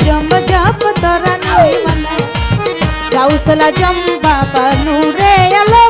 আজম জপ তোরা নিওয়ালা গাউসলা জম বাবা নূরে আলম তুমি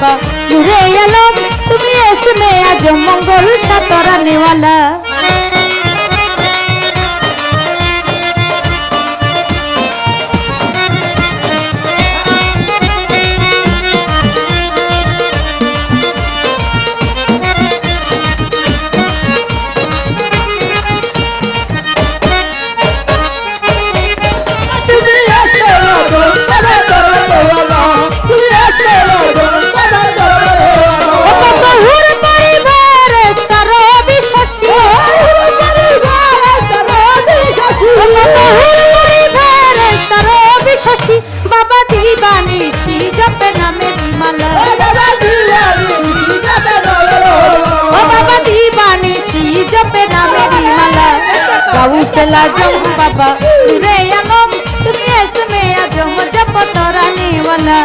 বাবা। ঘুরে এলো তুমি এসমে আজম মঙ্গল সাতরা নিওয়ালা चला जाऊँ बाबा रे अनम तुम इसमें आ जाऊँ जब तोरानी वाला।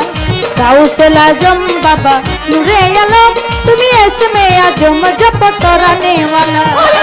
जम बाबा रे अनम तुम आ वाला।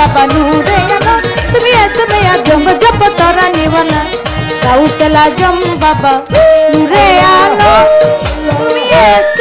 बाबा नूरेला तुम्ही असं या जम जप तोरा नेवाला गाऊसला जम बाबा नूरेला तुम्ही असं